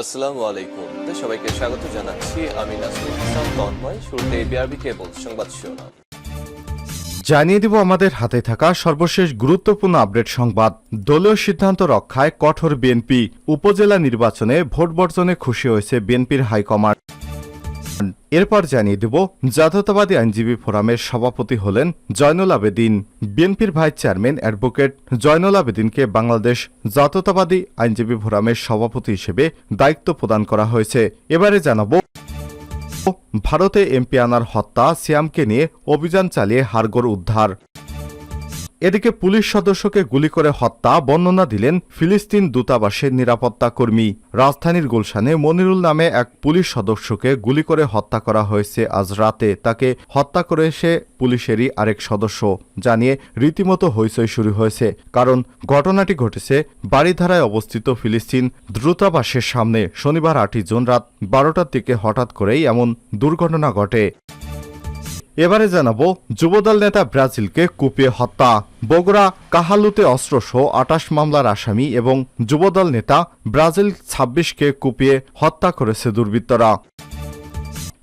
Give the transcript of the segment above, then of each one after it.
আসসালামু আলাইকুম। সবাইকে স্বাগত জানাচ্ছি। আমি হাসান তন্ময়। শুরুতে বিআরবি কেবল সংবাদ শিরোনাম। জানিয়ে দিব আমাদের হাতে থাকা সর্বশেষ গুরুত্বপূর্ণ আপডেট সংবাদ। দলীয় সিদ্ধান্ত রক্ষায় কঠোর বিএনপি উপজেলা নির্বাচনে ভোট বর্জনে খুশি হয়েছে বিএনপির হাইকমান্ড। এরপর জানিয়ে দেব, জাতীয়তাবাদী আইনজীবী ফোরামের সভাপতি হলেন জয়নুল আবেদিন। বিএনপির ভাইস চেয়ারম্যান অ্যাডভোকেট জয়নুল আবেদিনকে বাংলাদেশ জাতীয়তাবাদী আইনজীবী ফোরামের সভাপতি হিসেবে দায়িত্ব প্রদান করা হয়েছে। এবারে জানাব, ভারতে এমপি আনার হত্যা, সিয়ামকে নিয়ে অভিযান চালিয়ে হারগোর উদ্ধার। এদিকে পুলিশ সদস্যকে গুলি করে হত্যা, বর্ণনা দিলেন ফিলিস্তিন দূতাবাসের নিরাপত্তা কর্মী। রাজধানীর গুলশানে মনিরুল নামে এক পুলিশ সদস্যকে গুলি করে হত্যা করা হয়েছে আজ রাতে। তাকে হত্যা করেছে পুলিশেরই আরেক সদস্য জানিয়ে রীতিমতো হইচই শুরু হয়েছে। কারণ ঘটনাটি ঘটেছে বাড়িধারায় অবস্থিত ফিলিস্তিন দূতাবাসের সামনে। শনিবার আটই জুন রাত বারোটার দিকে হঠাৎ করেই এমন দুর্ঘটনা ঘটে। এবারে জানাব, যুবদল নেতা ব্রাজিলকে কুপিয়ে হত্যা। বগুড়া, কাহালুতে অস্ত্র সহ আটাশ মামলার আসামি এবং যুবদল নেতা ব্রাজিল ছাব্বিশকে কুপিয়ে হত্যা করেছে দুর্বৃত্তরা।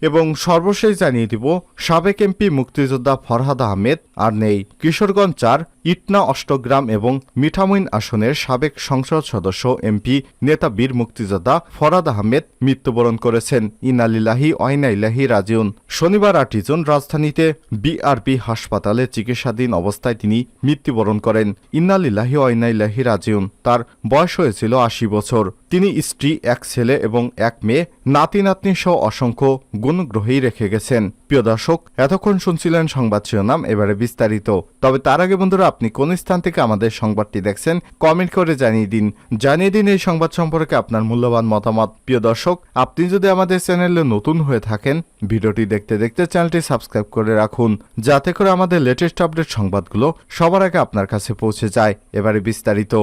এবং সর্বশেষ জানিয়ে দিব, সাবেক এমপি মুক্তিযোদ্ধা ফরহাদ আহমেদ, আর নেই। কিশোরগঞ্জ চার, ইটনা অষ্টগ্রাম এবং মিঠামইন আসনের সাবেক সংসদ সদস্য এমপি নেতা বীর মুক্তিযোদ্ধা ফরহাদ আহমেদ মৃত্যুবরণ করেছেন। ইনালিল্লাহি অয়নাইলাহি রাজিউন। শনিবার আটই জুন রাজধানীতে বিআরপি হাসপাতালে চিকিৎসাধীন অবস্থায় তিনি মৃত্যুবরণ করেন। ইন্নালিল্লাহি অয়নাইলাহি রাজিউন। তার বয়স হয়েছিল আশি বছর। তিনি স্ত্রী, এক ছেলে এবং এক মেয়ে নাতি নাতনি সহ অসংখ্য গুণগ্রহেই রেখে গেছেন। প্রিয় দর্শক, এতক্ষণ শুনছিলেন সংবাদ শিরোনাম, এবারে বিস্তারিত। তবে তার আগে বন্ধুরা, আপনি কোন স্থান থেকে আমাদের সংবাদটি দেখছেন, কমেন্ট করে জানিয়ে দিন। জানিয়ে দিন এই সংবাদ সম্পর্কে আপনার মূল্যবান মতামত। প্রিয় দর্শক, আপনি যদি আমাদের চ্যানেলে নতুন হয়ে থাকেন, ভিডিওটি দেখতে দেখতে চ্যানেলটি সাবস্ক্রাইব করে রাখুন, যাতে করে আমাদের লেটেস্ট আপডেট সংবাদগুলো সবার আগে আপনার কাছে পৌঁছে যায়। এবারে বিস্তারিত।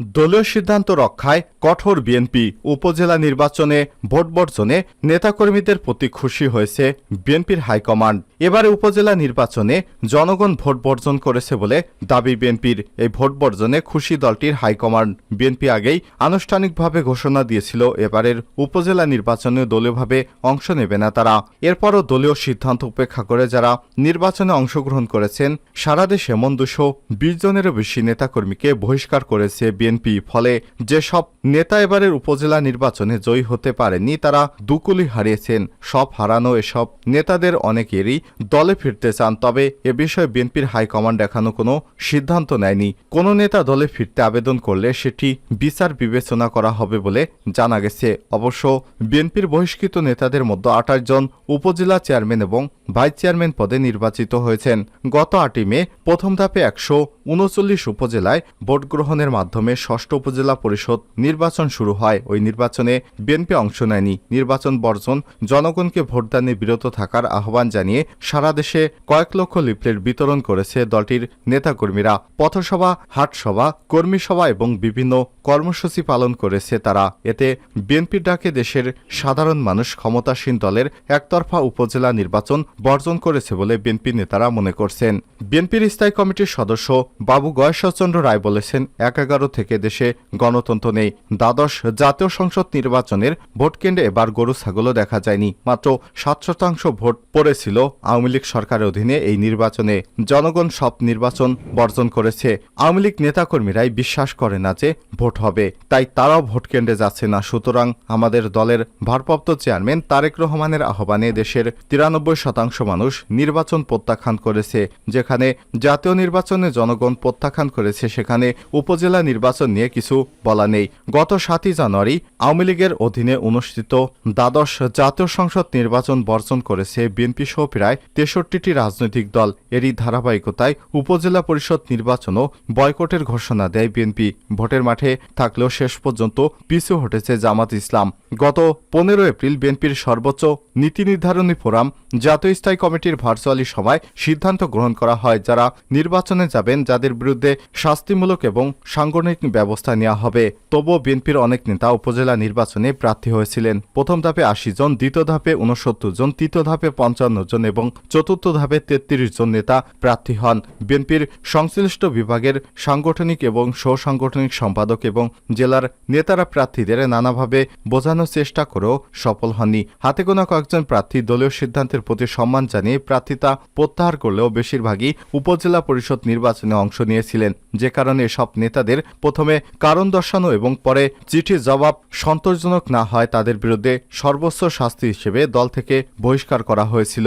দলীয় সিদ্ধান্ত রক্ষায় কঠোর বিএনপি উপজেলা নির্বাচনে ভোট বর্জনে নেতাকর্মীদের প্রতি খুশি হয়েছে বিএনপির হাইকমান্ড। এবারে উপজেলা নির্বাচনে জনগণ ভোট বর্জন করেছে বলে দাবি বিএনপির। এই ভোট বর্জনে খুশি দলটির হাইকমান্ড। বিএনপি আগেই আনুষ্ঠানিকভাবে ঘোষণা দিয়েছিল, এবারের উপজেলা নির্বাচনে দলীয়ভাবে অংশ নেবে না তারা। এরপরও দলীয় সিদ্ধান্ত উপেক্ষা করে যারা নির্বাচনে অংশগ্রহণ করেছেন, সারা দেশে এমন দুশো বিশ জনেরও বেশি নেতাকর্মীকে বহিষ্কার করেছে বিএনপি। ফলে যেসব নেতা এবারের উপজেলা নির্বাচনে জয়ী হতে পারেননি, তারা দুকুলি হারিয়েছেন। সব হারানো এসব নেতাদের অনেকেরই দলে ফিরতে চান, তবে এ বিষয়ে বিএনপির হাইকমান্ড এখনও কোনো সিদ্ধান্ত নেয়নি। কোনো নেতা দলে ফিরতে আবেদন করলে সেটি বিচার বিবেচনা করা হবে বলে জানা গেছে। অবশ্য বিএনপির বহিষ্কৃত নেতাদের মধ্যে আঠাশ জন উপজেলা চেয়ারম্যান এবং ভাইস চেয়ারম্যান পদে নির্বাচিত হয়েছেন। গত আটই মে প্রথম ধাপে একশো উনচল্লিশ উপজেলায় ভোট গ্রহণের মাধ্যমে ষষ্ঠ উপজেলা পরিষদ নির্বাচন শুরু হয়। ওই নির্বাচনে বিএনপি অংশ নেয়নি। নির্বাচন বর্জন, জনগণকে ভোটদানে বিরত থাকার আহ্বান জানিয়ে সারা দেশে কয়েক লক্ষ লিফলেট বিতরণ করেছে দলটির নেতাকর্মীরা। পথসভা, হাটসভা কর্মী সভা এবং বিভিন্ন কর্মসূচি পালন করেছে তারা। এতে বিএনপির ডাকে দেশের সাধারণ মানুষ ক্ষমতাসীন দলের একতরফা উপজেলা নির্বাচন বর্জন করেছে বলে বিএনপি নেতারা মনে করছেন। বিএনপির স্থায়ী কমিটির সদস্য বাবু গয়েশ্বরচন্দ্র রায় বলেছেন, এক এগারো থেকে দেশে গণতন্ত্র নেই। দ্বাদশ জাতীয় সংসদ নির্বাচনের ভোটকেন্দ্রে এবার গরু, ছাগলও দেখা যায়নি। মাত্র সাত শতাংশ ভোট পড়েছিল আওয়ামী লীগ সরকারের অধীনে এই নির্বাচনে। জনগণ সব নির্বাচন বর্জন করেছে। আওয়ামী লীগ নেতাকর্মীরাই বিশ্বাস করে না যে ভোট হবে। তাই তারাও ভোট কেন্দ্রে যাচ্ছে না। সুতরাং আমাদের দলের ভারপ্রাপ্ত চেয়ারম্যান তারেক রহমানের আহ্বানে দেশের তিরানব্বই শতাংশ মানুষ নির্বাচন প্রত্যাখ্যান করেছে। যেখানে জাতীয় নির্বাচনে জনগণ প্রত্যাখ্যান করেছে, সেখানে উপজেলা নির্বাচন নিয়ে কিছু বলা নেই। গত সাতই জানুয়ারি আওয়ামী লীগের অধীনে অনুষ্ঠিত দ্বাদশ জাতীয় সংসদ নির্বাচন বর্জন করেছে বিএনপি সহ প্রায় তেষট্টিটি রাজনৈতিক দল। এরই ধারাবাহিকতায় উপজেলা পরিষদ নির্বাচনও বয়কটের ঘোষণা দেয় বিএনপি। ভোটের মাঠে থাকলেও শেষ পর্যন্ত পিছু হটেছে জামাত ইসলাম। গত পনেরো এপ্রিল বিএনপির সর্বোচ্চ নীতি নির্ধারণী ফোরাম জাতীয় স্থায়ী কমিটির ভার্চুয়ালি সভায় সিদ্ধান্ত গ্রহণ করা হয়, যারা নির্বাচনে যাবেন, যাদের বিরুদ্ধে শাস্তিমূলক এবং সাংগঠনিক ব্যবস্থা নেওয়া হবে। তবুও বিএনপির অনেক নেতা উপজেলা নির্বাচনে প্রার্থী হয়েছিলেন। প্রথম ধাপে আশি জন, দ্বিতীয় ধাপে উনসত্তর জন, তৃতীয় ধাপে পঞ্চান্ন জন এবং চতুর্থ ধাপে তেত্রিশ জন নেতা প্রার্থী হন। বিএনপির সংশ্লিষ্ট বিভাগের সাংগঠনিক এবং সহসাংগঠনিক সম্পাদক এবং জেলার নেতারা প্রার্থীদের নানাভাবে বোঝানোর চেষ্টা করেও সফল হননি। হাতে গোনা কয়েকজন প্রার্থী দলীয় সিদ্ধান্তের প্রতি সম্মান জানিয়ে প্রার্থিতা প্রত্যাহার করলেও বেশিরভাগই উপজেলা পরিষদ নির্বাচনে অংশ নিয়েছিলেন। যে কারণে সব নেতাদের প্রথমে কারণ দর্শানো এবং পরে চিঠির জবাব সন্তোষজনক না হয় তাদের বিরুদ্ধে সর্বোচ্চ শাস্তি হিসেবে দল থেকে বহিষ্কার করা হয়েছিল।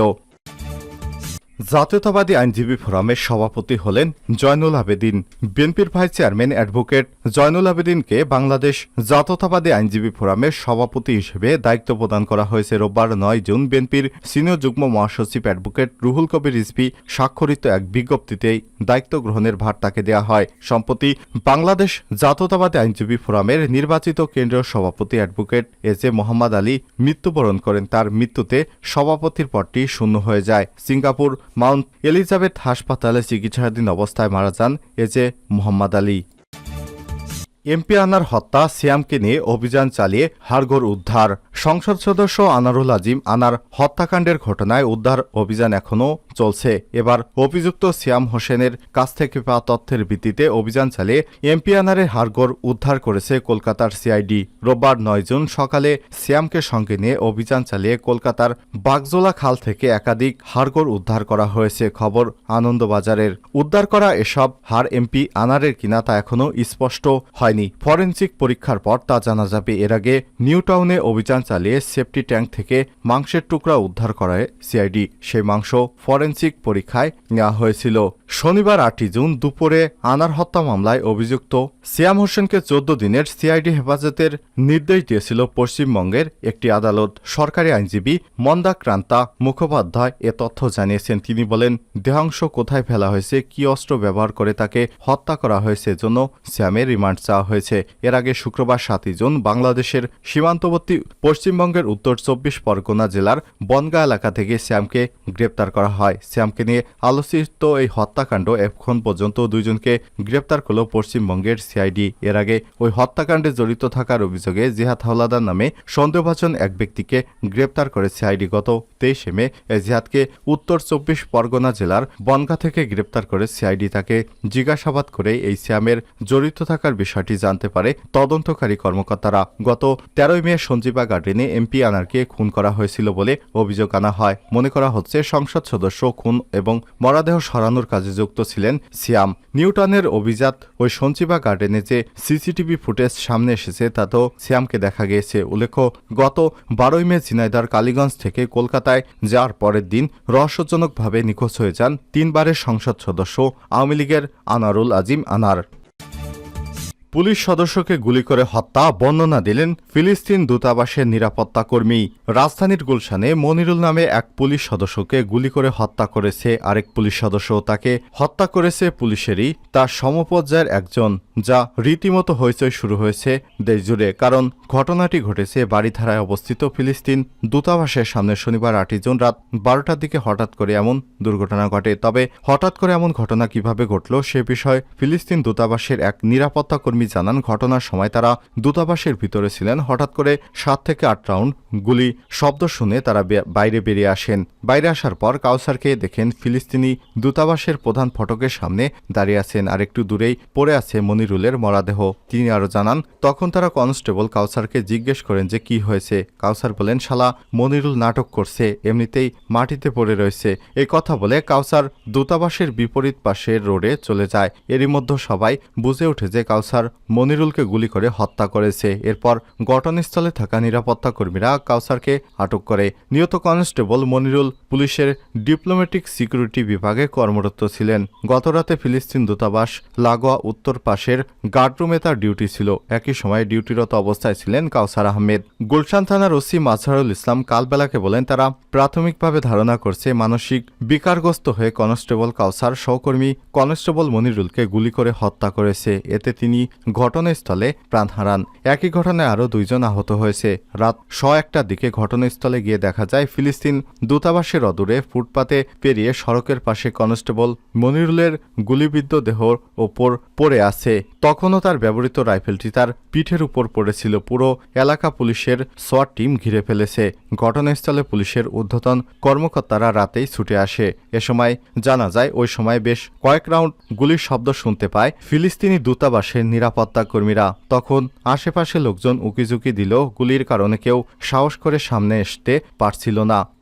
জাতীয়তাবাদী আইনজীবী ফোরামের সভাপতি হলেন জয়নুল আবেদিন। বিএনপির ভাইস চেয়ারম্যান অ্যাডভোকেট জয়নুল আবেদিনকে বাংলাদেশ জাতীয়তাবাদী আইনজীবী ফোরামের সভাপতি হিসেবে দায়িত্ব প্রদান করা হয়েছে রোববার নয় জুন বিএনপির সিনিয়র যুগ্ম মহাসচিব অ্যাডভোকেট রুহুল কবির রিজভি স্বাক্ষরিত এক বিজ্ঞপ্তিতেই দায়িত্ব গ্রহণের ভার তাকে দেওয়া হয়। সম্প্রতি বাংলাদেশ জাতীয়তাবাদী আইনজীবী ফোরামের নির্বাচিত কেন্দ্রীয় সভাপতি advocate S A Mohammad Ali মৃত্যুবরণ করেন। তার মৃত্যুতে সভাপতির পদটি শূন্য হয়ে যায়। সিঙ্গাপুর মাউন্ট এলিজাবেথ হাসপাতালে চিকিৎসাধীন অবস্থায় মারা যান এজে মোহাম্মদ আলী। এমপি আনার হত্যা, সিয়ামকে নিয়ে অভিযান চালিয়ে হাড়গোড় উদ্ধার। সংসদ সদস্য আনারুল আজিম আনার হত্যাকাণ্ডের ঘটনায় উদ্ধার অভিযান এখনও চলছে। এবার অভিযুক্ত সিয়াম হোসেনের কাছ থেকে পাওয়া তথ্যের ভিত্তিতে অভিযান চালিয়ে এমপি আনারের হাড়গোড় উদ্ধার করেছে কলকাতার সিআইডি। রোববার নয় জুন সকালে সিয়ামকে সঙ্গে নিয়ে অভিযান চালিয়ে কলকাতার বাগজোলা খাল থেকে একাধিক হাড়গোড় উদ্ধার করা হয়েছে খবর আনন্দবাজারের। উদ্ধার করা এসব হাড় এমপি আনারের কিনা তা এখনও স্পষ্ট হয়নি। ফরেনসিক পরীক্ষার পর তা জানা যাবে। এর আগে নিউ টাউনে অভিযান চালিয়ে সেফটি ট্যাঙ্ক থেকে মাংসের টুকরা উদ্ধার করায় সিআইডি। সেই মাংস ফরেনসিক পরীক্ষায় নেওয়া হয়েছিল। শনিবার আটই জুন দুপুরে আনার হত্যা মামলায় অভিযুক্ত সিয়াম হোসেনকে চোদ্দ দিনের সিআইডি হেফাজতের নির্দেশ দিয়েছিল পশ্চিমবঙ্গের একটি আদালত। সরকারি আইনজীবী মন্দাক্রান্তা মুখোপাধ্যায় এ তথ্য জানিয়েছেন। তিনি বলেন, দেহাংশ কোথায় ফেলা হয়েছে, কি অস্ত্র ব্যবহার করে তাকে হত্যা করা হয়েছে জন্য শ্যামের রিমান্ড চাওয়া হয়েছে। এর আগে শুক্রবার সাতই জুন বাংলাদেশের সীমান্তবর্তী পশ্চিমবঙ্গের উত্তর চব্বিশ পরগনা জেলার বনগা এলাকা থেকে শ্যামকে গ্রেপ্তার করা হয়। শ্যামকে নিয়ে আলোচিত এই হত্যাকাণ্ড এখন পর্যন্ত দুইজনকে গ্রেপ্তার করল পশ্চিমবঙ্গের সিআইডি। এর আগে ওই হত্যাকাণ্ডে জড়িত থাকার অভিযোগে জিহাদ হাওলাদার নামে সন্দেহভাজন এক ব্যক্তিকে গ্রেপ্তার করে সিআইডি গত তেইশে মে জিহাদকে উত্তর চব্বিশ পরগনা জেলার বনগা থেকে গ্রেপ্তার করে সিআইডি তাকে জিজ্ঞাসাবাদ করে এই শ্যামের জড়িত থাকার বিষয়টি জানতে পারে তদন্তকারী কর্মকর্তারা। গত তেরোই মে সঞ্জীবা গার্ডেনে এমপি আনারকে খুন করা হয়েছিল বলে অভিযোগ আনা হয়। মনে করা হচ্ছে, সংসদ সদস্য খুন এবং মরাদেহ সরানোর কাজে যুক্ত ছিলেন সিয়াম। নিউটনের অভিজাত ওই সঞ্জীবা গার্ডেনে যে সিসিটিভি ফুটেজ সামনে এসেছে তাতেও সিয়ামকে দেখা গিয়েছে। উল্লেখ্য, গত বারোই মে ঝিনাইদার কালীগঞ্জ থেকে কলকাতায় যাওয়ার পরের দিন রহস্যজনকভাবে নিখোঁজ হয়ে যান তিনবারের সংসদ সদস্য আওয়ামী লীগের আনারুল আজিম আনার। পুলিশ সদস্যকে গুলি করে হত্যা, বর্ণনা দিলেন ফিলিস্তিন দূতাবাসের নিরাপত্তা কর্মী। রাজধানীর গুলশানে মনিরুল নামে এক পুলিশ সদস্যকে গুলি করে হত্যা করেছে আরেক পুলিশ সদস্য। তাকে হত্যা করেছে পুলিশেরই, তার সমপর্যায়ের একজন। যা রীতিমতো হইচই শুরু হয়েছে দেশজুড়ে কারণ ঘটনাটি ঘটেছে বাড়িধারায় অবস্থিত ফিলিস্তিন দূতাবাসের সামনে শনিবার আটই জুন রাত বারোটার দিকে হঠাৎ করে এমন দুর্ঘটনা ঘটে। তবে হঠাৎ করে এমন ঘটনা কীভাবে ঘটল সে বিষয়ে ফিলিস্তিন দূতাবাসের এক নিরাপত্তা কর্মী জানান, ঘটনার সময় তারা দূতাবাসের ভিতরে ছিলেন। হঠাৎ করে সাত থেকে আট রাউন্ড গুলি শব্দ শুনে তারা বাইরে বেরিয়ে আসেন। বাইরে আসার পর কাউসারকে দেখেন ফিলিস্তিনি দূতাবাসের প্রধান ফটকের সামনে দাঁড়িয়ে আছেন। আর একটু দূরেই পড়ে আছে মনিরুলের মরাদেহ। তিনি আরও জানান, তখন তারা কনস্টেবল কাউসারকে জিজ্ঞেস করেন যে কি হয়েছে। কাউসার বলেন, শালা, মনিরুল নাটক করছে, এমনিতেই মাটিতে পড়ে রয়েছে। এই কথা বলে কাউসার দূতাবাসের বিপরীত পাশের রোডে চলে যায়। এরই মধ্যে সবাই বুঝে ওঠে যে কাউসার মনিরুলকে গুলি করে হত্যা করেছে। এরপর ঘটনাস্থলে থাকা নিরাপত্তা কর্মীরা কাউসারকে আটক করে। নিহত কনস্টেবল মনিরুল পুলিশের ডিপ্লোম্যাটিক সিকিউরিটি বিভাগে কর্মরত ছিলেন। গতরাতে ফিলিস্তিন দূতাবাস লাগোয়া উত্তর পাশের গার্ডরুমে তার ডিউটি ছিল। একই সময় ডিউটিরত অবস্থায় ছিলেন কাউসার আহমেদ। গুলশান থানার ওসি মাজহারুল ইসলাম কালবেলাকে বলেন, তারা প্রাথমিকভাবে ধারণা করছে মানসিক বিকারগ্রস্ত হয়ে কনস্টেবল কাউসার সহকর্মী কনস্টেবল মনিরুলকে গুলি করে হত্যা করেছে। এতে তিনি ঘটনাস্থলে প্রাণ হারান। একই ঘটনায় আরও দুইজন আহত হয়েছে। রাত শ একটার দিকে ঘটনাস্থলে গিয়ে দেখা যায়, ফিলিস্তিন দূতাবাসের অদূরে ফুটপাতে পেরিয়ে সড়কের পাশে কনস্টেবল মনিরুলের গুলিবিদ্ধ দেহর ওপর পড়ে আছে। তখনও তার ব্যবহৃত রাইফেলটি তার পিঠের উপর পড়েছিল। পুরো এলাকা পুলিশের সোয়াট টিম ঘিরে ফেলেছে। ঘটনাস্থলে পুলিশের ঊর্ধ্বতন কর্মকর্তারা রাতেই ছুটে আসে। এ সময় জানা যায়, ওই সময় বেশ কয়েক রাউন্ড গুলির শব্দ শুনতে পায় ফিলিস্তিনি দূতাবাসের নিরাপত্তা কর্মীরা। তখন আশেপাশে লোকজন উকিঝুঁকি দিলেও গুলির কারণে কেউ সাহস করে সামনে আসতে পারছিল না।